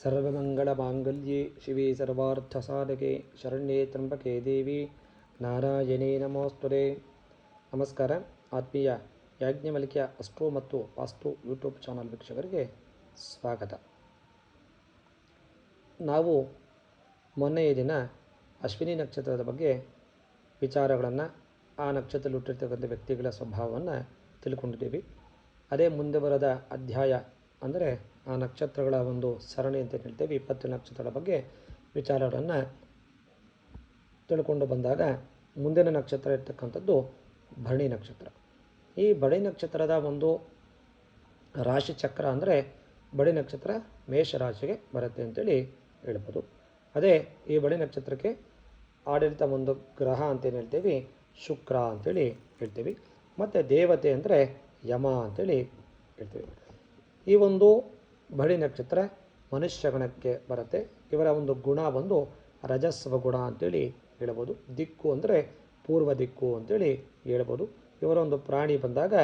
ಸರ್ವಮಂಗಳಮಾಂಗಲ್ಯೆ ಶಿವೆ ಸರ್ವಾರ್ಥಸಾಧಕೆ ಶರಣ್ಯೆ ತ್ರಂಬಕೆ ದೇವಿ ನಾರಾಯಣೇ ನಮೋಸ್ತುರೇ ನಮಸ್ಕಾರ ಆತ್ಮೀಯ ಯಾಜ್ಞಮಲಿಕೆಯ ಅಸ್ಟ್ರೋ ಮತ್ತು ವಾಸ್ತು ಯೂಟ್ಯೂಬ್ ಚಾನಲ್ ವೀಕ್ಷಕರಿಗೆ ಸ್ವಾಗತ. ನಾವು ಮೊನ್ನೆಯ ದಿನ ಅಶ್ವಿನಿ ನಕ್ಷತ್ರದ ಬಗ್ಗೆ ವಿಚಾರಗಳನ್ನು ಆ ನಕ್ಷತ್ರದಲ್ಲಿ ಹುಟ್ಟಿರ್ತಕ್ಕಂಥ ವ್ಯಕ್ತಿಗಳ ಸ್ವಭಾವವನ್ನು ತಿಳ್ಕೊಂಡಿದ್ದೀವಿ. ಅದೇ ಮುಂದೆ ಬರದ ಅಧ್ಯಾಯ ಅಂದರೆ ಆ ನಕ್ಷತ್ರಗಳ ಒಂದು ಸರಣಿ ಅಂತ ಹೇಳ್ತೇವೆ. ಇಪ್ಪತ್ತು ನಕ್ಷತ್ರಗಳ ಬಗ್ಗೆ ವಿಚಾರಗಳನ್ನು ತಿಳ್ಕೊಂಡು ಬಂದಾಗ ಮುಂದಿನ ನಕ್ಷತ್ರ ಇರ್ತಕ್ಕಂಥದ್ದು ಭರಣಿ ನಕ್ಷತ್ರ. ಈ ಬಡಿ ನಕ್ಷತ್ರದ ಒಂದು ರಾಶಿ ಚಕ್ರ ಅಂದರೆ ಬಡಿ ನಕ್ಷತ್ರ ಮೇಷರಾಶಿಗೆ ಬರುತ್ತೆ ಅಂತೇಳಿ ಹೇಳ್ಬೋದು. ಅದೇ ಈ ಬಡಿ ನಕ್ಷತ್ರಕ್ಕೆ ಆಡಳಿತ ಒಂದು ಗ್ರಹ ಅಂತೇನು ಹೇಳ್ತೀವಿ? ಶುಕ್ರ ಅಂತೇಳಿ ಹೇಳ್ತೀವಿ. ಮತ್ತು ದೇವತೆ ಅಂದರೆ ಯಮ ಅಂತೇಳಿ ಹೇಳ್ತೀವಿ. ಈ ಒಂದು ಬಳಿ ನಕ್ಷತ್ರ ಮನುಷ್ಯ ಗಣಕ್ಕೆ ಬರುತ್ತೆ. ಇವರ ಒಂದು ಗುಣ ಬಂದು ರಜಸ್ವ ಗುಣ ಅಂತೇಳಿ ಹೇಳ್ಬೋದು. ದಿಕ್ಕು ಅಂದರೆ ಪೂರ್ವ ದಿಕ್ಕು ಅಂತೇಳಿ ಹೇಳ್ಬೋದು. ಇವರ ಒಂದು ಪ್ರಾಣಿ ಬಂದಾಗ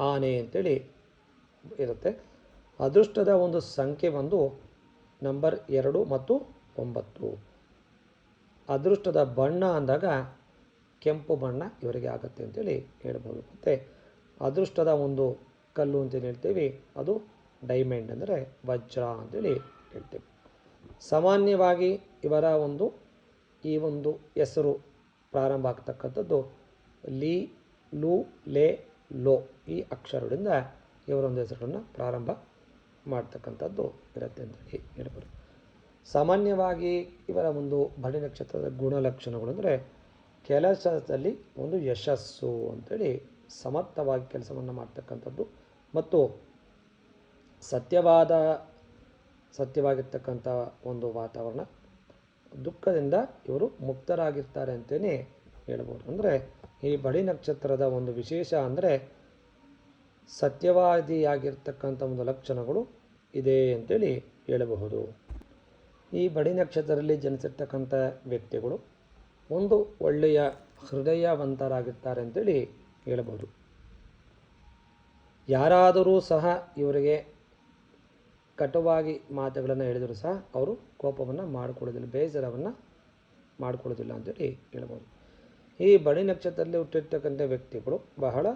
ಆನೆ ಅಂತೇಳಿ ಇರುತ್ತೆ. ಅದೃಷ್ಟದ ಒಂದು ಸಂಖ್ಯೆ ಬಂದು ನಂಬರ್ ಎರಡು ಮತ್ತು ಒಂಬತ್ತು. ಅದೃಷ್ಟದ ಬಣ್ಣ ಅಂದಾಗ ಕೆಂಪು ಬಣ್ಣ ಇವರಿಗೆ ಆಗುತ್ತೆ ಅಂತೇಳಿ ಹೇಳ್ಬೋದು. ಮತ್ತು ಅದೃಷ್ಟದ ಒಂದು ಕಲ್ಲು ಅಂತೇನು ಹೇಳ್ತೀವಿ. ಅದು ಡೈಮಂಡ್ ಅಂದರೆ ವಜ್ರ ಅಂತೇಳಿ ಹೇಳ್ತೀವಿ. ಸಾಮಾನ್ಯವಾಗಿ ಇವರ ಒಂದು, ಈ ಒಂದು ಹೆಸರು ಪ್ರಾರಂಭ ಆಗ್ತಕ್ಕಂಥದ್ದು ಲೀ, ಲು, ಲೇ, ಲೋ ಈ ಅಕ್ಷರಗಳಿಂದ ಇವರೊಂದು ಹೆಸರನ್ನು ಪ್ರಾರಂಭ ಮಾಡ್ತಕ್ಕಂಥದ್ದು ಇರುತ್ತೆ ಅಂತೇಳಿ ಹೇಳ್ಬೋದು. ಸಾಮಾನ್ಯವಾಗಿ ಇವರ ಒಂದು ಬಳಿ ನಕ್ಷತ್ರದ ಗುಣಲಕ್ಷಣಗಳು ಅಂದರೆ ಕೆಲಸದಲ್ಲಿ ಒಂದು ಯಶಸ್ಸು ಅಂತೇಳಿ ಸಮರ್ಥವಾಗಿ ಕೆಲಸವನ್ನು ಮಾಡ್ತಕ್ಕಂಥದ್ದು ಮತ್ತು ಸತ್ಯವಾದ, ಸತ್ಯವಾಗಿರ್ತಕ್ಕಂಥ ಒಂದು ವಾತಾವರಣ ದುಃಖದಿಂದ ಇವರು ಮುಕ್ತರಾಗಿರ್ತಾರೆ ಅಂತಲೇ ಹೇಳ್ಬೋದು. ಅಂದರೆ ಈ ಬಡಿ ನಕ್ಷತ್ರದ ಒಂದು ವಿಶೇಷ ಅಂದರೆ ಸತ್ಯವಾದಿಯಾಗಿರ್ತಕ್ಕಂಥ ಒಂದು ಲಕ್ಷಣಗಳು ಇದೆ ಅಂತೇಳಿ ಹೇಳಬಹುದು. ಈ ಬಡಿ ನಕ್ಷತ್ರದಲ್ಲಿ ಜನಿಸಿರ್ತಕ್ಕಂಥ ವ್ಯಕ್ತಿಗಳು ಒಂದು ಒಳ್ಳೆಯ ಹೃದಯವಂತರಾಗಿರ್ತಾರೆ ಅಂತೇಳಿ ಹೇಳಬಹುದು. ಯಾರಾದರೂ ಸಹ ಇವರಿಗೆ ಕಟುವಾಗಿ ಮಾತುಗಳನ್ನು ಹೇಳಿದರೂ ಸಹ ಅವರು ಕೋಪವನ್ನು ಮಾಡಿಕೊಳ್ಳೋದಿಲ್ಲ ಬೇಜಾರವನ್ನು ಮಾಡಿಕೊಳ್ಳೋದಿಲ್ಲ ಅಂತೇಳಿ ಹೇಳ್ಬೋದು. ಈ ಬಡಿ ನಕ್ಷತ್ರದಲ್ಲಿ ಹುಟ್ಟಿರ್ತಕ್ಕಂಥ ವ್ಯಕ್ತಿಗಳು ಬಹಳ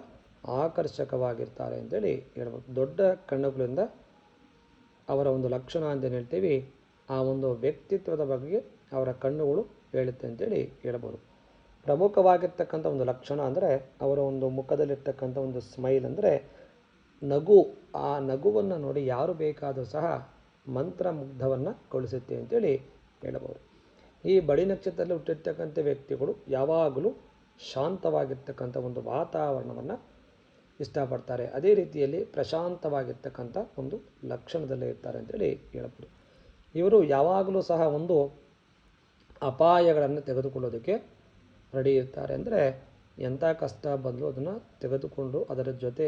ಆಕರ್ಷಕವಾಗಿರ್ತಾರೆ ಅಂತೇಳಿ ಹೇಳ್ಬೋದು. ದೊಡ್ಡ ಕಣ್ಣುಗಳಿಂದ ಅವರ ಒಂದು ಲಕ್ಷಣ ಅಂತೇನು ಹೇಳ್ತೀವಿ, ಆ ಒಂದು ವ್ಯಕ್ತಿತ್ವದ ಬಗ್ಗೆ ಅವರ ಕಣ್ಣುಗಳು ಹೇಳುತ್ತೆ ಅಂತೇಳಿ ಹೇಳ್ಬೋದು. ಪ್ರಮುಖವಾಗಿರ್ತಕ್ಕಂಥ ಒಂದು ಲಕ್ಷಣ ಅಂದರೆ ಅವರ ಒಂದು ಮುಖದಲ್ಲಿರ್ತಕ್ಕಂಥ ಒಂದು ಸ್ಮೈಲ್ ಅಂದರೆ ನಗು, ಆ ನಗುವನ್ನು ನೋಡಿ ಯಾರು ಬೇಕಾದರೂ ಸಹ ಮಂತ್ರಮುಗ್ಧವನ್ನು ಗೊಳಿಸುತ್ತೆ ಅಂತೇಳಿ ಹೇಳಬಹುದು. ಈ ಬಡಿ ನಕ್ಷತ್ರದಲ್ಲಿ ಹುಟ್ಟಿರ್ತಕ್ಕಂಥ ವ್ಯಕ್ತಿಗಳು ಯಾವಾಗಲೂ ಶಾಂತವಾಗಿರ್ತಕ್ಕಂಥ ಒಂದು ವಾತಾವರಣವನ್ನು ಇಷ್ಟಪಡ್ತಾರೆ. ಅದೇ ರೀತಿಯಲ್ಲಿ ಪ್ರಶಾಂತವಾಗಿರ್ತಕ್ಕಂಥ ಒಂದು ಲಕ್ಷಣದಲ್ಲಿ ಇರ್ತಾರೆ ಅಂತೇಳಿ ಹೇಳಬಹುದು. ಇವರು ಯಾವಾಗಲೂ ಸಹ ಒಂದು ಅಪಾಯಗಳನ್ನು ತೆಗೆದುಕೊಳ್ಳೋದಕ್ಕೆ ರೆಡಿ ಇರ್ತಾರೆ. ಅಂದರೆ ಎಂಥ ಕಷ್ಟ ಬಂದರೂ ಅದನ್ನು ತೆಗೆದುಕೊಂಡು ಅದರ ಜೊತೆ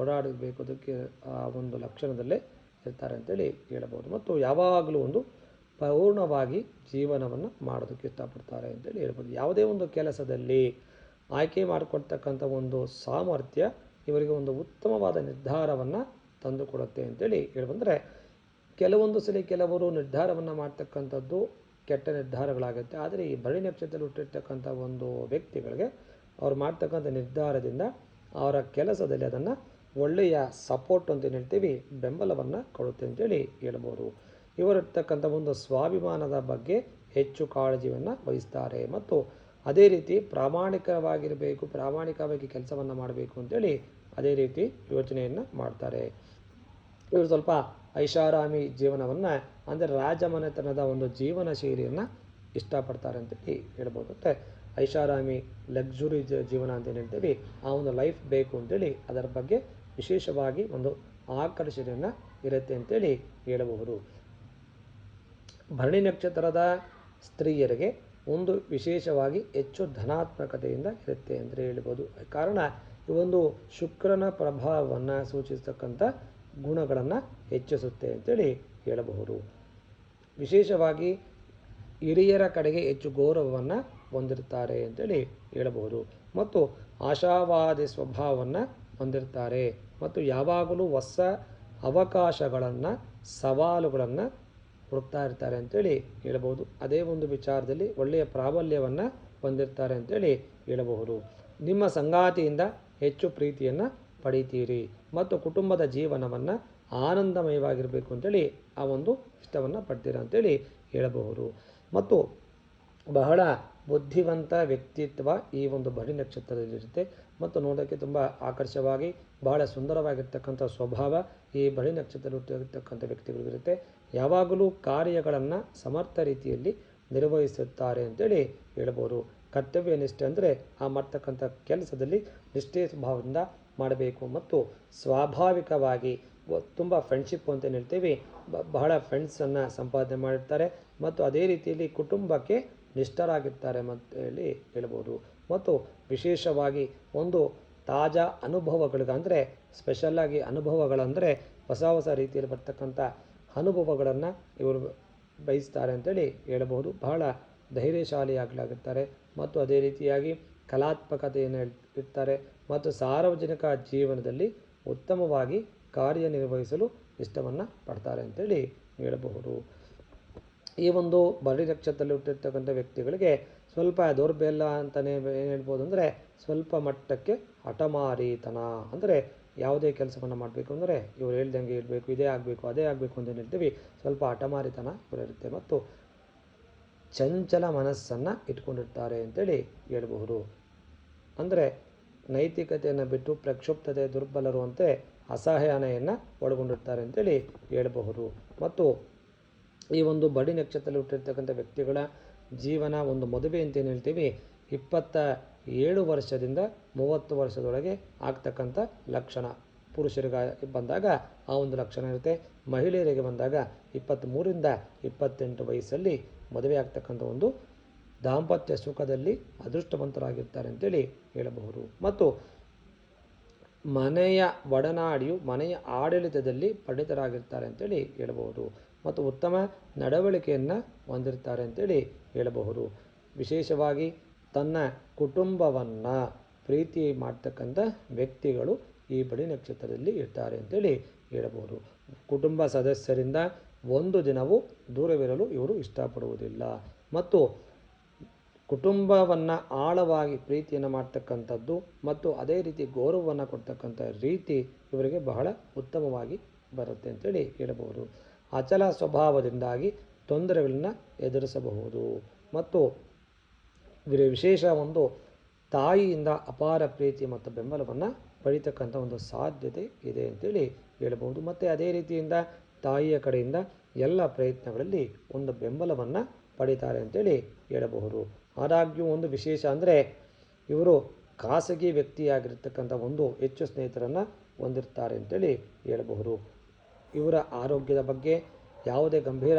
ಓಡಾಡಬೇಕು ಅದಕ್ಕೆ ಆ ಒಂದು ಲಕ್ಷಣದಲ್ಲೇ ಇರ್ತಾರೆ ಅಂತೇಳಿ ಹೇಳಬಹುದು. ಮತ್ತು ಯಾವಾಗಲೂ ಒಂದು ಪೂರ್ಣವಾಗಿ ಜೀವನವನ್ನು ಮಾಡೋದಕ್ಕೆ ಇಷ್ಟಪಡ್ತಾರೆ ಅಂತೇಳಿ ಹೇಳ್ಬೋದು. ಯಾವುದೇ ಒಂದು ಕೆಲಸದಲ್ಲಿ ಆಯ್ಕೆ ಮಾಡಿಕೊಡ್ತಕ್ಕಂಥ ಒಂದು ಸಾಮರ್ಥ್ಯ ಇವರಿಗೆ ಒಂದು ಉತ್ತಮವಾದ ನಿರ್ಧಾರವನ್ನು ತಂದುಕೊಡುತ್ತೆ ಅಂತೇಳಿ ಹೇಳ್ಬಂದರೆ, ಕೆಲವೊಂದು ಸಲ ಕೆಲವರು ನಿರ್ಧಾರವನ್ನು ಮಾಡ್ತಕ್ಕಂಥದ್ದು ಕೆಟ್ಟ ನಿರ್ಧಾರಗಳಾಗುತ್ತೆ. ಆದರೆ ಈ ಬಳಿ ನಕ್ಷತ್ರದಲ್ಲಿ ಹುಟ್ಟಿರ್ತಕ್ಕಂಥ ಒಂದು ವ್ಯಕ್ತಿಗಳಿಗೆ ಅವ್ರು ಮಾಡ್ತಕ್ಕಂಥ ನಿರ್ಧಾರದಿಂದ ಅವರ ಕೆಲಸದಲ್ಲಿ ಅದನ್ನು ಒಳ್ಳೆಯ ಸಪೋರ್ಟ್ ಅಂತ ಹೇಳ್ತೀವಿ, ಬೆಂಬಲವನ್ನು ಕೊಡುತ್ತೆ ಅಂತೇಳಿ ಹೇಳ್ಬೋದು. ಇವರಿರ್ತಕ್ಕಂಥ ಒಂದು ಸ್ವಾಭಿಮಾನದ ಬಗ್ಗೆ ಹೆಚ್ಚು ಕಾಳಜಿಯನ್ನು ವಹಿಸ್ತಾರೆ. ಮತ್ತು ಅದೇ ರೀತಿ ಪ್ರಾಮಾಣಿಕವಾಗಿರಬೇಕು, ಪ್ರಾಮಾಣಿಕವಾಗಿ ಕೆಲಸವನ್ನು ಮಾಡಬೇಕು ಅಂತೇಳಿ ಅದೇ ರೀತಿ ಯೋಚನೆಯನ್ನು ಮಾಡ್ತಾರೆ. ಇವರು ಸ್ವಲ್ಪ ಐಷಾರಾಮಿ ಜೀವನವನ್ನು, ಅಂದರೆ ರಾಜಮನೆತನದ ಒಂದು ಜೀವನ ಶೈಲಿಯನ್ನು ಇಷ್ಟಪಡ್ತಾರೆ ಅಂತೇಳಿ ಹೇಳ್ಬೋದು. ಮತ್ತು ಐಷಾರಾಮಿ ಲಕ್ಸುರಿ ಜೀವನ ಅಂತ ಹೇಳ್ತೀವಿ ಆ ಒಂದು ಲೈಫ್ ಬೇಕು ಅಂತೇಳಿ, ಅದರ ಬಗ್ಗೆ ವಿಶೇಷವಾಗಿ ಒಂದು ಆಕರ್ಷಣೆಯನ್ನು ಇರುತ್ತೆ ಅಂತೇಳಿ ಹೇಳಬಹುದು. ಭರಣಿ ನಕ್ಷತ್ರದ ಸ್ತ್ರೀಯರಿಗೆ ಒಂದು ವಿಶೇಷವಾಗಿ ಹೆಚ್ಚು ಧನಾತ್ಮಕತೆಯಿಂದ ಇರುತ್ತೆ ಅಂತ ಹೇಳ್ಬೋದು ಕಾರಣ, ಈ ಒಂದು ಶುಕ್ರನ ಪ್ರಭಾವವನ್ನು ಸೂಚಿಸ್ತಕ್ಕಂಥ ಗುಣಗಳನ್ನು ಹೆಚ್ಚಿಸುತ್ತೆ ಅಂತೇಳಿ ಹೇಳಬಹುದು. ವಿಶೇಷವಾಗಿ ಹಿರಿಯರ ಕಡೆಗೆ ಹೆಚ್ಚು ಗೌರವವನ್ನು ಹೊಂದಿರ್ತಾರೆ ಅಂತೇಳಿ ಹೇಳಬಹುದು. ಮತ್ತು ಆಶಾವಾದಿ ಸ್ವಭಾವವನ್ನು ಹೊಂದಿರ್ತಾರೆ ಮತ್ತು ಯಾವಾಗಲೂ ಹೊಸ ಅವಕಾಶಗಳನ್ನು, ಸವಾಲುಗಳನ್ನು ಹುಡುಕ್ತಾ ಇರ್ತಾರೆ ಅಂತೇಳಿ ಹೇಳಬಹುದು. ಅದೇ ಒಂದು ವಿಚಾರದಲ್ಲಿ ಒಳ್ಳೆಯ ಪ್ರಾಬಲ್ಯವನ್ನು ಹೊಂದಿರ್ತಾರೆ ಅಂತೇಳಿ ಹೇಳಬಹುದು. ನಿಮ್ಮ ಸಂಗಾತಿಯಿಂದ ಹೆಚ್ಚು ಪ್ರೀತಿಯನ್ನು ಪಡೀತೀರಿ. ಮತ್ತು ಕುಟುಂಬದ ಜೀವನವನ್ನು ಆನಂದಮಯವಾಗಿರಬೇಕು ಅಂತೇಳಿ ಆ ಒಂದು ಇಷ್ಟವನ್ನು ಪಡ್ತೀರ ಅಂತೇಳಿ ಹೇಳಬಹುದು. ಮತ್ತು ಬಹಳ ಬುದ್ಧಿವಂತ ವ್ಯಕ್ತಿತ್ವ ಈ ಒಂದು ಬಡಿ ನಕ್ಷತ್ರದಲ್ಲಿರುತ್ತೆ. ಮತ್ತು ನೋಡೋಕ್ಕೆ ತುಂಬ ಆಕರ್ಷವಾಗಿ, ಬಹಳ ಸುಂದರವಾಗಿರ್ತಕ್ಕಂಥ ಸ್ವಭಾವ ಈ ಬಳಿ ನಕ್ಷತ್ರದಲ್ಲಿರ್ತಕ್ಕಂಥ ವ್ಯಕ್ತಿಗಳಿಗಿರುತ್ತೆ ಯಾವಾಗಲೂ ಕಾರ್ಯಗಳನ್ನು ಸಮರ್ಥ ರೀತಿಯಲ್ಲಿ ನಿರ್ವಹಿಸುತ್ತಾರೆ ಅಂತೇಳಿ ಹೇಳ್ಬೋದು. ಕರ್ತವ್ಯ ನಿಷ್ಠೆ ಅಂದರೆ ಆ ಮಾಡ್ತಕ್ಕಂಥ ಕೆಲಸದಲ್ಲಿ ನಿಷ್ಠೆ ಸ್ವಭಾವದಿಂದ ಮಾಡಬೇಕು. ಮತ್ತು ಸ್ವಾಭಾವಿಕವಾಗಿ ತುಂಬ ಫ್ರೆಂಡ್ಶಿಪ್ ಅಂತ ಹೇಳ್ತೀವಿ ಬಹಳ ಫ್ರೆಂಡ್ಸನ್ನು ಸಂಪಾದನೆ ಮಾಡಿರ್ತಾರೆ ಮತ್ತು ಅದೇ ರೀತಿಯಲ್ಲಿ ಕುಟುಂಬಕ್ಕೆ ನಿಷ್ಠರಾಗಿರ್ತಾರೆ ಅಂತೇಳಿ ಹೇಳ್ಬೋದು. ಮತ್ತು ವಿಶೇಷವಾಗಿ ಒಂದು ತಾಜಾ ಅನುಭವಗಳಿಗೆ ಅಂದರೆ ಸ್ಪೆಷಲ್ಲಾಗಿ ಅನುಭವಗಳಂದರೆ ಹೊಸ ಹೊಸ ರೀತಿಯಲ್ಲಿ ಬರ್ತಕ್ಕಂಥ ಅನುಭವಗಳನ್ನು ಇವರು ಬಯಸ್ತಾರೆ ಅಂತೇಳಿ ಹೇಳಬಹುದು ಬಹಳ ಧೈರ್ಯಶಾಲಿಯಾಗಲಾಗಿರ್ತಾರೆ ಮತ್ತು ಅದೇ ರೀತಿಯಾಗಿ ಕಲಾತ್ಮಕತೆಯನ್ನು ಇರ್- ಇರ್ತಾರೆ ಮತ್ತು ಸಾರ್ವಜನಿಕ ಜೀವನದಲ್ಲಿ ಉತ್ತಮವಾಗಿ ಕಾರ್ಯನಿರ್ವಹಿಸಲು ಇಷ್ಟವನ್ನು ಪಡ್ತಾರೆ ಅಂತೇಳಿ ಹೇಳಬಹುದು. ಈ ಒಂದು ಬಲಿ ನಕ್ಷತ್ರದಲ್ಲಿ ಹುಟ್ಟಿರ್ತಕ್ಕಂಥ ವ್ಯಕ್ತಿಗಳಿಗೆ ಸ್ವಲ್ಪ ದೌರ್ಬಲ್ಯ ಅಂತಲೇ ಏನು ಹೇಳ್ಬೋದು ಅಂದರೆ ಸ್ವಲ್ಪ ಮಟ್ಟಕ್ಕೆ ಹಠಮಾರಿತನ. ಅಂದರೆ ಯಾವುದೇ ಕೆಲಸವನ್ನು ಮಾಡಬೇಕು ಅಂದರೆ ಇವ್ರು ಹೇಳ್ದಂಗೆ ಇರಬೇಕು, ಇದೇ ಆಗಬೇಕು, ಅದೇ ಆಗಬೇಕು ಅಂತ ಹೇಳ್ತೀವಿ, ಸ್ವಲ್ಪ ಹಠಮಾರಿತನ ಇವರಿರುತ್ತೆ ಮತ್ತು ಚಂಚಲ ಮನಸ್ಸನ್ನು ಇಟ್ಕೊಂಡಿರ್ತಾರೆ ಅಂತೇಳಿ ಹೇಳಬಹುದು. ಅಂದರೆ ನೈತಿಕತೆಯನ್ನು ಬಿಟ್ಟು ಪ್ರಕ್ಷುಬ್ಧತೆ, ದುರ್ಬಲರು ಅಂತೆ ಅಸಹನೆಯನ್ನು ಒಳಗೊಂಡಿರ್ತಾರೆ ಅಂತೇಳಿ ಹೇಳಬಹುದು. ಮತ್ತು ಈ ಒಂದು ಬಡಿ ನಕ್ಷತ್ರದಲ್ಲಿ ಹುಟ್ಟಿರ್ತಕ್ಕಂಥ ವ್ಯಕ್ತಿಗಳ ಜೀವನ, ಒಂದು ಮದುವೆ ಅಂತ ಏನು ಹೇಳ್ತೀವಿ? ಇಪ್ಪತ್ತ ಏಳು ವರ್ಷದಿಂದ ಮೂವತ್ತು ವರ್ಷದೊಳಗೆ ಆಗ್ತಕ್ಕಂಥ ಲಕ್ಷಣ. ಪುರುಷರಿಗೆ ಬಂದಾಗ ಆ ಒಂದು ಲಕ್ಷಣ ಇರುತ್ತೆ. ಮಹಿಳೆಯರಿಗೆ ಬಂದಾಗ ಇಪ್ಪತ್ತ್ಮೂರಿಂದ ಇಪ್ಪತ್ತೆಂಟು ವಯಸ್ಸಲ್ಲಿ ಮದುವೆ ಆಗ್ತಕ್ಕಂಥ ಒಂದು ದಾಂಪತ್ಯ ಸುಖದಲ್ಲಿ ಅದೃಷ್ಟವಂತರಾಗಿರ್ತಾರೆ ಅಂತೇಳಿ ಹೇಳಬಹುದು. ಮತ್ತು ಮನೆಯ ಒಡನಾಡಿಯು ಮನೆಯ ಆಡಳಿತದಲ್ಲಿ ಪಂಡಿತರಾಗಿರ್ತಾರೆ ಅಂತೇಳಿ ಹೇಳಬಹುದು. ಮತ್ತು ಉತ್ತಮ ನಡವಳಿಕೆಯನ್ನು ಹೊಂದಿರ್ತಾರೆ ಅಂತೇಳಿ ಹೇಳಬಹುದು. ವಿಶೇಷವಾಗಿ ತನ್ನ ಕುಟುಂಬವನ್ನು ಪ್ರೀತಿ ಮಾಡ್ತಕ್ಕಂಥ ವ್ಯಕ್ತಿಗಳು ಈ ಬಳಿ ನಕ್ಷತ್ರದಲ್ಲಿ ಇರ್ತಾರೆ ಅಂತೇಳಿ ಹೇಳಬಹುದು. ಕುಟುಂಬ ಸದಸ್ಯರಿಂದ ಒಂದು ದಿನವೂ ದೂರವಿರಲು ಇವರು ಇಷ್ಟಪಡುವುದಿಲ್ಲ. ಮತ್ತು ಕುಟುಂಬವನ್ನು ಆಳವಾಗಿ ಪ್ರೀತಿಯನ್ನು ಮಾಡ್ತಕ್ಕಂಥದ್ದು ಮತ್ತು ಅದೇ ರೀತಿ ಗೌರವವನ್ನು ಕೊಡ್ತಕ್ಕಂಥ ರೀತಿ ಇವರಿಗೆ ಬಹಳ ಉತ್ತಮವಾಗಿ ಬರುತ್ತೆ ಅಂತೇಳಿ ಹೇಳಬಹುದು. ಅಚಲ ಸ್ವಭಾವದಿಂದಾಗಿ ತೊಂದರೆಗಳನ್ನು ಎದುರಿಸಬಹುದು. ಮತ್ತು ವಿಶೇಷ ಒಂದು ತಾಯಿಯಿಂದ ಅಪಾರ ಪ್ರೀತಿ ಮತ್ತು ಬೆಂಬಲವನ್ನು ಪಡಿತಕ್ಕಂಥ ಒಂದು ಸಾಧ್ಯತೆ ಇದೆ ಅಂತೇಳಿ ಹೇಳಬಹುದು. ಮತ್ತು ಅದೇ ರೀತಿಯಿಂದ ತಾಯಿಯ ಕಡೆಯಿಂದ ಎಲ್ಲ ಪ್ರಯತ್ನಗಳಲ್ಲಿ ಒಂದು ಬೆಂಬಲವನ್ನು ಪಡಿತಾರೆ ಅಂತೇಳಿ ಹೇಳಬಹುದು. ಆದಾಗ್ಯೂ ಒಂದು ವಿಶೇಷ ಅಂದರೆ ಇವರು ಖಾಸಗಿ ವ್ಯಕ್ತಿಯಾಗಿರ್ತಕ್ಕಂಥ ಒಂದು ಹೆಚ್ಚು ಸ್ನೇಹಿತರನ್ನು ಹೊಂದಿರ್ತಾರೆ ಅಂತೇಳಿ ಹೇಳಬಹುದು. ಇವರ ಆರೋಗ್ಯದ ಬಗ್ಗೆ ಯಾವುದೇ ಗಂಭೀರ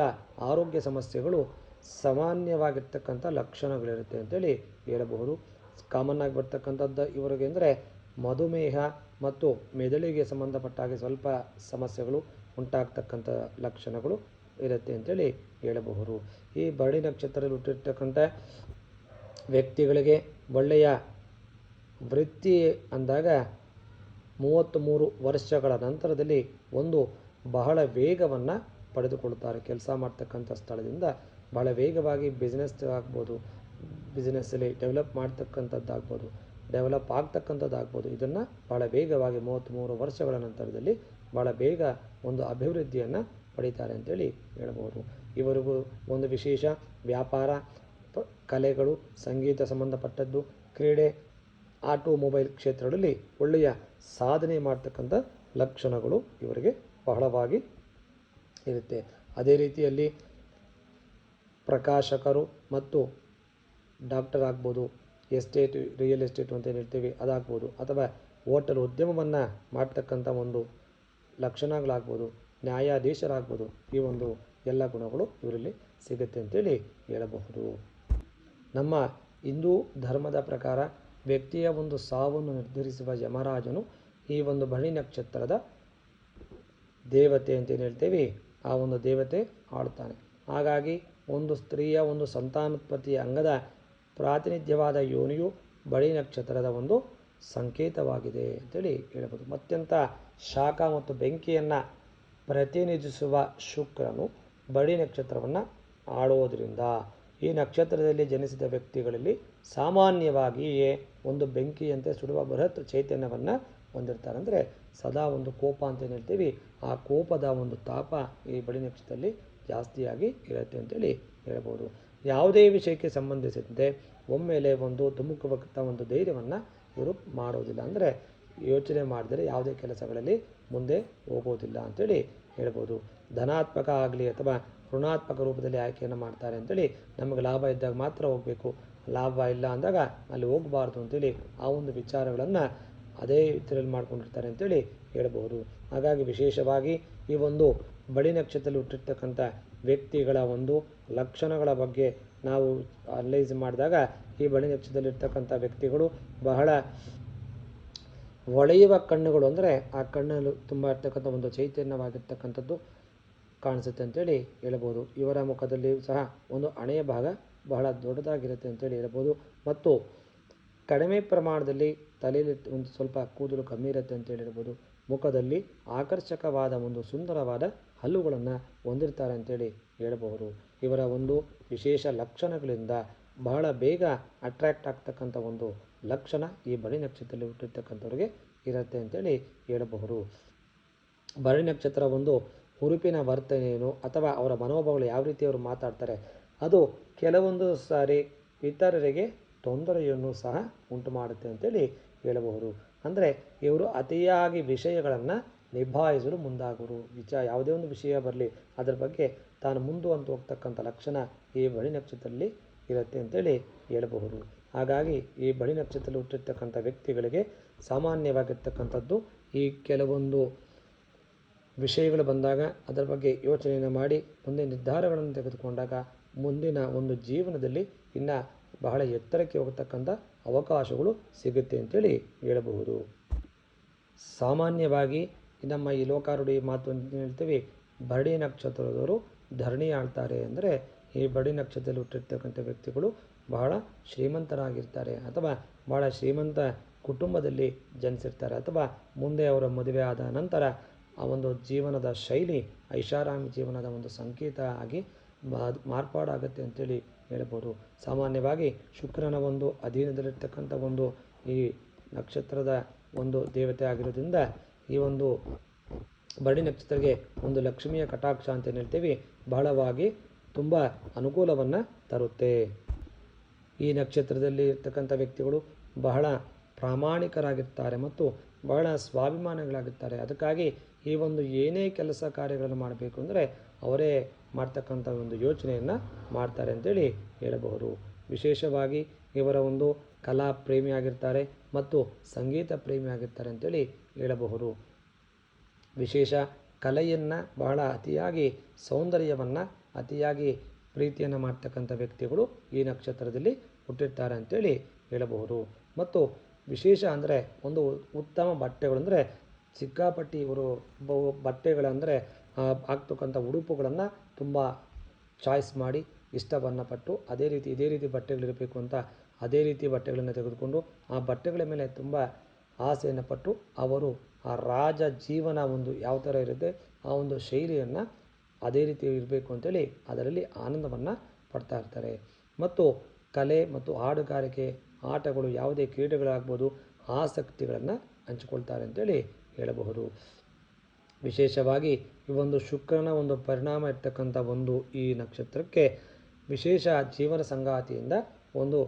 ಆರೋಗ್ಯ ಸಮಸ್ಯೆಗಳು ಸಾಮಾನ್ಯವಾಗಿರ್ತಕ್ಕಂಥ ಲಕ್ಷಣಗಳಿರುತ್ತೆ ಅಂತೇಳಿ ಹೇಳಬಹುದು. ಕಾಮನ್ ಆಗಿ ಬರ್ತಕ್ಕಂಥದ್ದು ಇವರಿಗೆ ಅಂದರೆ ಮಧುಮೇಹ ಮತ್ತು ಮೆದುಳಿಗೆ ಸಂಬಂಧಪಟ್ಟ ಹಾಗೆ ಸ್ವಲ್ಪ ಸಮಸ್ಯೆಗಳು ಉಂಟಾಗ್ತಕ್ಕಂಥ ಲಕ್ಷಣಗಳು ಇರುತ್ತೆ ಅಂತೇಳಿ ಹೇಳಬಹುದು. ಈ ಬರಡಿ ನಕ್ಷತ್ರದಲ್ಲಿ ಹುಟ್ಟಿರ್ತಕ್ಕಂಥ ವ್ಯಕ್ತಿಗಳಿಗೆ ಒಳ್ಳೆಯ ವೃತ್ತಿ ಅಂದಾಗ ಮೂವತ್ತ್ಮೂರು ವರ್ಷಗಳ ನಂತರದಲ್ಲಿ ಒಂದು ಬಹಳ ವೇಗವನ್ನು ಪಡೆದುಕೊಳ್ಳುತ್ತಾರೆ. ಕೆಲಸ ಮಾಡ್ತಕ್ಕಂಥ ಸ್ಥಳದಿಂದ ಬಹಳ ವೇಗವಾಗಿ ಬಿಸ್ನೆಸ್ ಆಗ್ಬೋದು. ಬಿಸ್ನೆಸ್ಸಲ್ಲಿ ಡೆವಲಪ್ ಮಾಡ್ತಕ್ಕಂಥದ್ದಾಗ್ಬೋದು ಡೆವಲಪ್ ಆಗ್ತಕ್ಕಂಥದ್ದಾಗ್ಬೋದು. ಇದನ್ನು ಭಾಳ ವೇಗವಾಗಿ ಮೂವತ್ತ್ಮೂರು ವರ್ಷಗಳ ನಂತರದಲ್ಲಿ ಭಾಳ ಬೇಗ ಒಂದು ಅಭಿವೃದ್ಧಿಯನ್ನು ಪಡೀತಾರೆ ಅಂತೇಳಿ ಹೇಳ್ಬೋದು. ಇವರಿಗೂ ಒಂದು ವಿಶೇಷ ವ್ಯಾಪಾರ, ಕಲೆಗಳು, ಸಂಗೀತ ಸಂಬಂಧಪಟ್ಟದ್ದು, ಕ್ರೀಡೆ, ಆಟೋಮೊಬೈಲ್ ಕ್ಷೇತ್ರಗಳಲ್ಲಿ ಒಳ್ಳೆಯ ಸಾಧನೆ ಮಾಡ್ತಕ್ಕಂಥ ಲಕ್ಷಣಗಳು ಇವರಿಗೆ ಬಹಳವಾಗಿ ಇರುತ್ತೆ. ಅದೇ ರೀತಿಯಲ್ಲಿ ಪ್ರಕಾಶಕರು ಮತ್ತು ಡಾಕ್ಟರ್ ಆಗ್ಬೋದು ಎಸ್ಟೇಟ್ ರಿಯಲ್ ಎಸ್ಟೇಟ್ ಅಂತ ಏನು ಹೇಳ್ತೀವಿ, ಅದಾಗ್ಬೋದು, ಅಥವಾ ಹೋಟೆಲ್ ಉದ್ಯಮವನ್ನು ಮಾಡ್ತಕ್ಕಂಥ ಒಂದು ಲಕ್ಷಣಗಳಾಗ್ಬೋದು, ನ್ಯಾಯಾಧೀಶರಾಗ್ಬೋದು, ಈ ಒಂದು ಎಲ್ಲ ಗುಣಗಳು ಇವರಲ್ಲಿ ಸಿಗುತ್ತೆ ಅಂತೇಳಿ ಹೇಳಬಹುದು. ನಮ್ಮ ಹಿಂದೂ ಧರ್ಮದ ಪ್ರಕಾರ ವ್ಯಕ್ತಿಯ ಒಂದು ಸಾವನ್ನು ನಿರ್ಧರಿಸುವ ಯಮರಾಜನು ಈ ಒಂದು ಬಳಿ ನಕ್ಷತ್ರದ ದೇವತೆ ಅಂತ ಏನು ಹೇಳ್ತೇವೆ, ಆ ಒಂದು ದೇವತೆ ಆಳ್ತಾನೆ ಹಾಗಾಗಿ ಒಂದು ಸ್ತ್ರೀಯ ಒಂದು ಸಂತಾನೋತ್ಪತ್ತಿಯ ಅಂಗದ ಪ್ರಾತಿನಿಧ್ಯವಾದ ಯೋನಿಯು ಬಳಿ ನಕ್ಷತ್ರದ ಒಂದು ಸಂಕೇತವಾಗಿದೆ ಅಂತೇಳಿ ಹೇಳಬಹುದು ಅತ್ಯಂತ ಶಾಖ ಮತ್ತು ಬೆಂಕಿಯನ್ನು ಪ್ರತಿನಿಧಿಸುವ ಶುಕ್ರನು ಬಳಿ ನಕ್ಷತ್ರವನ್ನು ಆಳುವುದರಿಂದ ಈ ನಕ್ಷತ್ರದಲ್ಲಿ ಜನಿಸಿದ ವ್ಯಕ್ತಿಗಳಲ್ಲಿ ಸಾಮಾನ್ಯವಾಗಿಯೇ ಒಂದು ಬೆಂಕಿಯಂತೆ ಸುಡುವ ಬೃಹತ್ ಚೈತನ್ಯವನ್ನು ಹೊಂದಿರ್ತಾರೆ. ಅಂದರೆ ಸದಾ ಒಂದು ಕೋಪ ಅಂತ ಹೇಳ್ತೀವಿ? ಆ ಕೋಪದ ಒಂದು ತಾಪ ಈ ಬಳಿ ನಕ್ಷತ್ರದಲ್ಲಿ ಜಾಸ್ತಿಯಾಗಿ ಇರುತ್ತೆ ಅಂತೇಳಿ ಹೇಳ್ಬೋದು. ಯಾವುದೇ ವಿಷಯಕ್ಕೆ ಸಂಬಂಧಿಸಿದಂತೆ ಒಮ್ಮೆಲೆ ಒಂದು ಧುಮುಕುವಂಥ ಒಂದು ಧೈರ್ಯವನ್ನು ಇವರು ಮಾಡೋದಿಲ್ಲ. ಅಂದರೆ ಯೋಚನೆ ಮಾಡಿದರೆ ಯಾವುದೇ ಕೆಲಸಗಳಲ್ಲಿ ಮುಂದೆ ಹೋಗೋದಿಲ್ಲ ಅಂತೇಳಿ ಹೇಳ್ಬೋದು. ಧನಾತ್ಮಕ ಆಗಲಿ ಅಥವಾ ಋಣಾತ್ಮಕ ರೂಪದಲ್ಲಿ ಆಯ್ಕೆಯನ್ನು ಮಾಡ್ತಾರೆ ಅಂತೇಳಿ ನಮಗೆ ಲಾಭ ಇದ್ದಾಗ ಮಾತ್ರ ಹೋಗಬೇಕು. ಲಾಭ ಇಲ್ಲ ಅಂದಾಗ ಅಲ್ಲಿ ಹೋಗಬಾರ್ದು ಅಂತೇಳಿ ಆ ಒಂದು ವಿಚಾರಗಳನ್ನು ಅದೇ ರೀತಿಯಲ್ಲಿ ಮಾಡ್ಕೊಂಡಿರ್ತಾರೆ ಅಂತೇಳಿ ಹೇಳ್ಬೋದು. ಹಾಗಾಗಿ ವಿಶೇಷವಾಗಿ ಈ ಒಂದು ಬಳಿ ನಕ್ಷತ್ರದಲ್ಲಿ ಹುಟ್ಟಿರ್ತಕ್ಕಂಥ ವ್ಯಕ್ತಿಗಳ ಒಂದು ಲಕ್ಷಣಗಳ ಬಗ್ಗೆ ನಾವು ಅನಲೈಸ್ ಮಾಡಿದಾಗ ಈ ಬಳಿ ನಕ್ಷತ್ರದಲ್ಲಿರ್ತಕ್ಕಂಥ ವ್ಯಕ್ತಿಗಳು ಬಹಳ ಹೊಳೆಯುವ ಕಣ್ಣುಗಳು ಅಂದರೆ ಆ ಕಣ್ಣಲ್ಲಿ ತುಂಬ ಇರ್ತಕ್ಕಂಥ ಒಂದು ಚೈತನ್ಯವಾಗಿರ್ತಕ್ಕಂಥದ್ದು. ಕಾಣಿಸುತ್ತೆ ಅಂತೇಳಿ ಹೇಳಬಹುದು. ಇವರ ಮುಖದಲ್ಲಿ ಸಹ ಒಂದು ಹಣೆಯ ಭಾಗ ಬಹಳ ದೊಡ್ಡದಾಗಿರುತ್ತೆ ಅಂತೇಳಿ ಹೇಳಬಹುದು. ಮತ್ತು ಕಡಿಮೆ ಪ್ರಮಾಣದಲ್ಲಿ ತಲೆಯಲ್ಲಿ ಒಂದು ಸ್ವಲ್ಪ ಕೂದಲು ಕಮ್ಮಿ ಇರುತ್ತೆ ಅಂತೇಳಿ ಹೇಳ್ಬೋದು ಮುಖದಲ್ಲಿ ಆಕರ್ಷಕವಾದ ಒಂದು ಸುಂದರವಾದ ಹಲ್ಲುಗಳನ್ನು ಹೊಂದಿರ್ತಾರೆ ಅಂತೇಳಿ ಹೇಳಬಹುದು. ಇವರ ಒಂದು ವಿಶೇಷ ಲಕ್ಷಣಗಳಿಂದ ಬಹಳ ಬೇಗ ಅಟ್ರ್ಯಾಕ್ಟ್ ಆಗ್ತಕ್ಕಂಥ ಒಂದು ಲಕ್ಷಣ ಈ ಬಳಿ ನಕ್ಷತ್ರದಲ್ಲಿ ಹುಟ್ಟಿರ್ತಕ್ಕಂಥವ್ರಿಗೆ ಇರುತ್ತೆ ಅಂತೇಳಿ ಹೇಳಬಹುದು. ಭರಣಿ ನಕ್ಷತ್ರ ಒಂದು ಹುರುಪಿನ ವರ್ತನೆಯನ್ನು ಅಥವಾ ಅವರ ಮನೋಭಾವಗಳು ಯಾವ ರೀತಿ ಅವರು ಮಾತಾಡ್ತಾರೆ, ಅದು ಕೆಲವೊಂದು ಸಾರಿ ಇತರರಿಗೆ ತೊಂದರೆಯನ್ನು ಸಹ ಉಂಟು ಮಾಡುತ್ತೆ ಅಂತೇಳಿ ಹೇಳಬಹುದು. ಅಂದರೆ ಇವರು ಅತಿಯಾಗಿ ವಿಷಯಗಳನ್ನು ನಿಭಾಯಿಸಲು ಮುಂದಾಗುವರು. ವಿಚ ಯಾವುದೇ ಒಂದು ವಿಷಯ ಬರಲಿ, ಅದರ ಬಗ್ಗೆ ತಾನು ಮುಂದುವಂತ ಹೋಗ್ತಕ್ಕಂಥ ಲಕ್ಷಣ ಈ ಬಳಿ ನಕ್ಷತ್ರದಲ್ಲಿ ಇರುತ್ತೆ ಅಂತೇಳಿ ಹೇಳಬಹುದು. ಹಾಗಾಗಿ ಈ ಬಳಿ ನಕ್ಷತ್ರದಲ್ಲಿ ಹುಟ್ಟಿರ್ತಕ್ಕಂಥ ವ್ಯಕ್ತಿಗಳಿಗೆ ಸಾಮಾನ್ಯವಾಗಿರ್ತಕ್ಕಂಥದ್ದು ಈ ಕೆಲವೊಂದು ವಿಷಯಗಳು ಬಂದಾಗ ಅದರ ಬಗ್ಗೆ ಯೋಚನೆಯನ್ನು ಮಾಡಿ, ಮುಂದೆ ನಿರ್ಧಾರಗಳನ್ನು ತೆಗೆದುಕೊಂಡಾಗ ಮುಂದಿನ ಒಂದು ಜೀವನದಲ್ಲಿ ಇನ್ನು ಬಹಳ ಎತ್ತರಕ್ಕೆ ಹೋಗತಕ್ಕಂಥ ಅವಕಾಶಗಳು ಸಿಗುತ್ತೆ ಅಂತೇಳಿ ಹೇಳಬಹುದು. ಸಾಮಾನ್ಯವಾಗಿ ನಮ್ಮ ಈ ಲೋಕಾರುಡಿ ಮಾತು ಅಂತ ಹೇಳ್ತೀವಿ, ಬರಡಿ ನಕ್ಷತ್ರದವರು ಧರಣಿ ಆಳ್ತಾರೆ ಅಂದರೆ ಈ ಬರಡಿ ನಕ್ಷತ್ರದಲ್ಲಿ ಹುಟ್ಟಿರ್ತಕ್ಕಂಥ ವ್ಯಕ್ತಿಗಳು ಬಹಳ ಶ್ರೀಮಂತರಾಗಿರ್ತಾರೆ ಅಥವಾ ಬಹಳ ಶ್ರೀಮಂತ ಕುಟುಂಬದಲ್ಲಿ ಜನಿಸಿರ್ತಾರೆ ಅಥವಾ ಮುಂದೆ ಅವರ ಮದುವೆ ಆದ ನಂತರ ಆ ಒಂದು ಜೀವನದ ಶೈಲಿ, ಐಷಾರಾಮಿ ಜೀವನದ ಒಂದು ಸಂಕೇತ ಆಗಿ ಮಾರ್ಪಾಡಾಗುತ್ತೆ ಅಂತೇಳಿ ಹೇಳ್ಬೋದು. ಸಾಮಾನ್ಯವಾಗಿ ಶುಕ್ರನ ಒಂದು ಅಧೀನದಲ್ಲಿರ್ತಕ್ಕಂಥ ಒಂದು ಈ ನಕ್ಷತ್ರದ ಒಂದು ದೇವತೆ ಆಗಿರೋದ್ರಿಂದ ಈ ಒಂದು ಬರಡಿ ನಕ್ಷತ್ರಕ್ಕೆ ಒಂದು ಲಕ್ಷ್ಮಿಯ ಕಟಾಕ್ಷ ಅಂತ ಹೇಳ್ತೀವಿ. ಬಹಳವಾಗಿ ತುಂಬ ಅನುಕೂಲವನ್ನು ತರುತ್ತೆ. ಈ ನಕ್ಷತ್ರದಲ್ಲಿ ಇರ್ತಕ್ಕಂಥ ವ್ಯಕ್ತಿಗಳು ಬಹಳ ಪ್ರಾಮಾಣಿಕರಾಗಿರ್ತಾರೆ ಮತ್ತು ಬಹಳ ಸ್ವಾಭಿಮಾನಿಗಳಾಗುತ್ತಾರೆ. ಅದಕ್ಕಾಗಿ ಈ ಒಂದು ಏನೇ ಕೆಲಸ ಕಾರ್ಯಗಳನ್ನು ಮಾಡಬೇಕು ಅಂದರೆ ಅವರೇ ಮಾಡ್ತಕ್ಕಂಥ ಒಂದು ಯೋಚನೆಯನ್ನು ಮಾಡ್ತಾರೆ ಅಂತೇಳಿ ಹೇಳಬಹುದು. ವಿಶೇಷವಾಗಿ ಇವರ ಒಂದು ಕಲಾ ಪ್ರೇಮಿಯಾಗಿರ್ತಾರೆ ಮತ್ತು ಸಂಗೀತ ಪ್ರೇಮಿಯಾಗಿರ್ತಾರೆ ಅಂತೇಳಿ ಹೇಳಬಹುದು. ವಿಶೇಷ ಕಲೆಯನ್ನು ಬಹಳ ಅತಿಯಾಗಿ, ಸೌಂದರ್ಯವನ್ನು ಅತಿಯಾಗಿ ಪ್ರೀತಿಯನ್ನು ಮಾಡ್ತಕ್ಕಂಥ ವ್ಯಕ್ತಿಗಳು ಈ ನಕ್ಷತ್ರದಲ್ಲಿ ಹುಟ್ಟಿರ್ತಾರೆ ಅಂತೇಳಿ ಹೇಳಬಹುದು. ಮತ್ತು ವಿಶೇಷ ಅಂದರೆ ಒಂದು ಉತ್ತಮ ಬಟ್ಟೆಗಳು ಅಂದರೆ ಸಿಕ್ಕಾಪಟ್ಟಿ ಇವರು ಬಟ್ಟೆಗಳಂದರೆ ಹಾಕ್ತಕ್ಕಂಥ ಉಡುಪುಗಳನ್ನು ತುಂಬ ಚಾಯ್ಸ್ ಮಾಡಿ ಇಷ್ಟವನ್ನು ಪಟ್ಟು ಅದೇ ರೀತಿ, ಇದೇ ರೀತಿ ಬಟ್ಟೆಗಳಿರಬೇಕು ಅಂತ ಅದೇ ರೀತಿ ಬಟ್ಟೆಗಳನ್ನು ತೆಗೆದುಕೊಂಡು ಆ ಬಟ್ಟೆಗಳ ಮೇಲೆ ತುಂಬ ಆಸೆಯನ್ನು ಪಟ್ಟು ಅವರು ಆ ರಾಜ ಜೀವನ ಒಂದು ಯಾವ ಥರ ಇರುತ್ತೆ, ಆ ಒಂದು ಶೈಲಿಯನ್ನು ಅದೇ ರೀತಿ ಇರಬೇಕು ಅಂತೇಳಿ ಅದರಲ್ಲಿ ಆನಂದವನ್ನು ಪಡ್ತಾ ಇರ್ತಾರೆ. ಮತ್ತು ಕಲೆ ಮತ್ತು ಹಾಡುಗಾರಿಕೆ ಆಟಗಳು ಯಾವುದೇ ಕ್ರೀಡೆಗಳಾಗ್ಬೋದು ಆಸಕ್ತಿಗಳನ್ನು ಹಂಚಿಕೊಳ್ತಾರೆ ಅಂತೇಳಿ ಹೇಳಬಹುದು. ವಿಶೇಷವಾಗಿ ಈ ಒಂದು ಶುಕ್ರನ ಒಂದು ಪರಿಣಾಮ ಇರ್ತಕ್ಕಂಥ ಒಂದು ಈ ನಕ್ಷತ್ರಕ್ಕೆ ವಿಶೇಷ ಜೀವನ ಸಂಗಾತಿಯಿಂದ ಒಂದು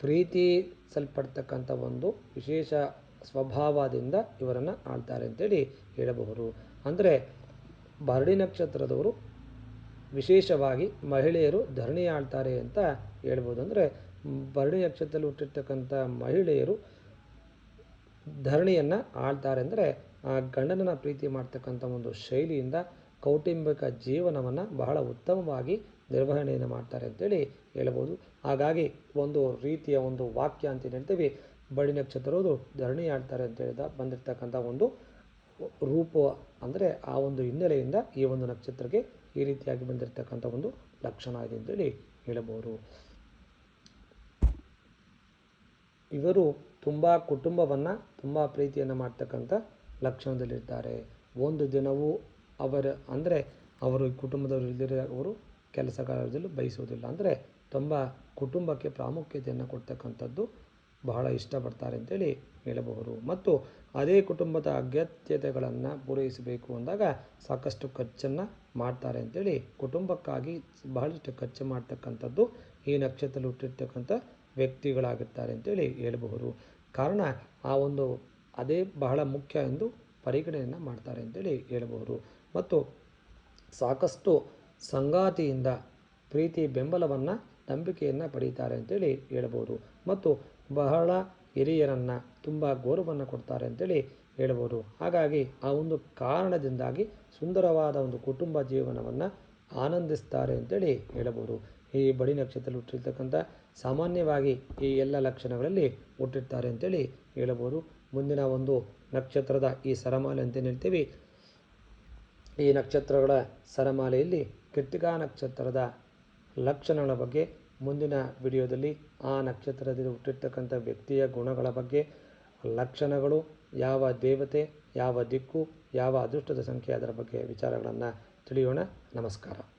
ಪ್ರೀತಿ ಪ್ರೀತಿಸಲ್ಪಡ್ತಕ್ಕಂಥ ಒಂದು ವಿಶೇಷ ಸ್ವಭಾವದಿಂದ ಇವರನ್ನು ಆಳ್ತಾರೆ ಅಂತೇಳಿ ಹೇಳಬಹುದು. ಅಂದರೆ ಬರಡಿ ನಕ್ಷತ್ರದವರು ವಿಶೇಷವಾಗಿ ಮಹಿಳೆಯರು ಧರಣಿ ಆಳ್ತಾರೆ ಅಂತ ಹೇಳ್ಬೋದು. ಅಂದರೆ ಭರಣಿ ನಕ್ಷತ್ರದಲ್ಲಿ ಹುಟ್ಟಿರ್ತಕ್ಕಂಥ ಮಹಿಳೆಯರು ಧರಣಿಯನ್ನು ಆಳ್ತಾರೆ ಅಂದರೆ ಆ ಗಂಡನನ್ನು ಪ್ರೀತಿ ಮಾಡ್ತಕ್ಕಂಥ ಒಂದು ಶೈಲಿಯಿಂದ ಕೌಟುಂಬಿಕ ಜೀವನವನ್ನು ಬಹಳ ಉತ್ತಮವಾಗಿ ನಿರ್ವಹಣೆಯನ್ನು ಮಾಡ್ತಾರೆ ಅಂತೇಳಿ ಹೇಳ್ಬೋದು. ಹಾಗಾಗಿ ಒಂದು ರೀತಿಯ ಒಂದು ವಾಕ್ಯ ಅಂತ ಹೇಳ್ತೀವಿ. ಬಡಿ ನಕ್ಷತ್ರವರು ಧರಣಿ ಆಡ್ತಾರೆ ಅಂತ ಹೇಳಿದ ಬಂದಿರತಕ್ಕಂಥ ಒಂದು ರೂಪ ಅಂದರೆ ಆ ಒಂದು ಹಿನ್ನೆಲೆಯಿಂದ ಈ ಒಂದು ನಕ್ಷತ್ರಕ್ಕೆ ಈ ರೀತಿಯಾಗಿ ಬಂದಿರತಕ್ಕಂಥ ಒಂದು ಲಕ್ಷಣ ಇದೆ ಅಂತೇಳಿ ಹೇಳಬಹುದು ಇವರು ತುಂಬ ಕುಟುಂಬವನ್ನು ತುಂಬ ಪ್ರೀತಿಯನ್ನು ಮಾಡ್ತಕ್ಕಂಥ ಲಕ್ಷಣದಲ್ಲಿರ್ತಾರೆ. ಒಂದು ದಿನವೂ ಅವರ, ಅಂದರೆ ಅವರು ಕುಟುಂಬದವರು ಇಲ್ಲದಿರೋ ಅವರು ಕೆಲಸ ಬಯಸುವುದಿಲ್ಲ. ಅಂದರೆ ತುಂಬ ಕುಟುಂಬಕ್ಕೆ ಪ್ರಾಮುಖ್ಯತೆಯನ್ನು ಕೊಡ್ತಕ್ಕಂಥದ್ದು ಬಹಳ ಇಷ್ಟಪಡ್ತಾರೆ ಅಂತೇಳಿ ಹೇಳಬಹುದು. ಮತ್ತು ಅದೇ ಕುಟುಂಬದ ಅಗತ್ಯತೆಗಳನ್ನು ಪೂರೈಸಬೇಕು ಅಂದಾಗ ಸಾಕಷ್ಟು ಖರ್ಚನ್ನು ಮಾಡ್ತಾರೆ ಅಂತೇಳಿ ಕುಟುಂಬಕ್ಕಾಗಿ ಬಹಳಷ್ಟು ಖರ್ಚು ಮಾಡ್ತಕ್ಕಂಥದ್ದು ಈ ನಕ್ಷತ್ರದಲ್ಲಿ ಹುಟ್ಟಿರ್ತಕ್ಕಂಥ ವ್ಯಕ್ತಿಗಳಾಗಿರ್ತಾರೆ ಅಂತೇಳಿ ಹೇಳಬಹುದು. ಕಾರಣ ಆ ಒಂದು ಅದೇ ಬಹಳ ಮುಖ್ಯ ಎಂದು ಪರಿಗಣನೆಯನ್ನು ಮಾಡ್ತಾರೆ ಅಂತೇಳಿ ಹೇಳಬಹುದು. ಮತ್ತು ಸಾಕಷ್ಟು ಸಂಗಾತಿಯಿಂದ ಪ್ರೀತಿ ಬೆಂಬಲವನ್ನು ನಂಬಿಕೆಯನ್ನು ಪಡೀತಾರೆ ಅಂತೇಳಿ ಹೇಳಬಹುದು. ಮತ್ತು ಬಹಳ ಹಿರಿಯರನ್ನು ತುಂಬ ಗೌರವವನ್ನು ಕೊಡ್ತಾರೆ ಅಂತೇಳಿ ಹೇಳಬಹುದು. ಹಾಗಾಗಿ ಆ ಒಂದು ಕಾರಣದಿಂದಾಗಿ ಸುಂದರವಾದ ಒಂದು ಕುಟುಂಬ ಜೀವನವನ್ನು ಆನಂದಿಸ್ತಾರೆ ಅಂತೇಳಿ ಹೇಳಬಹುದು. ಈ ಬಡಿ ನಕ್ಷತ್ರದಲ್ಲಿ ಹುಟ್ಟಿರ್ತಕ್ಕಂಥ ಸಾಮಾನ್ಯವಾಗಿ ಈ ಎಲ್ಲ ಲಕ್ಷಣಗಳಲ್ಲಿ ಹುಟ್ಟಿರ್ತಾರೆ ಅಂತೇಳಿ ಹೇಳಬಹುದು. ಮುಂದಿನ ಒಂದು ನಕ್ಷತ್ರದ ಈ ಸರಮಾಲೆ ಅಂತ ಹೇಳ್ತೀವಿ? ಈ ನಕ್ಷತ್ರಗಳ ಸರಮಾಲೆಯಲ್ಲಿ ಕೃತಿಕಾ ನಕ್ಷತ್ರದ ಲಕ್ಷಣಗಳ ಬಗ್ಗೆ ಮುಂದಿನ ವಿಡಿಯೋದಲ್ಲಿ ಆ ನಕ್ಷತ್ರದಲ್ಲಿ ಹುಟ್ಟಿರ್ತಕ್ಕಂಥ ವ್ಯಕ್ತಿಯ ಗುಣಗಳ ಬಗ್ಗೆ, ಲಕ್ಷಣಗಳು, ಯಾವ ದೇವತೆ, ಯಾವ ದಿಕ್ಕು, ಯಾವ ಅದೃಷ್ಟದ ಸಂಖ್ಯೆ ಅದರ ಬಗ್ಗೆ ವಿಚಾರಗಳನ್ನು ತಿಳಿಯೋಣ. ನಮಸ್ಕಾರ.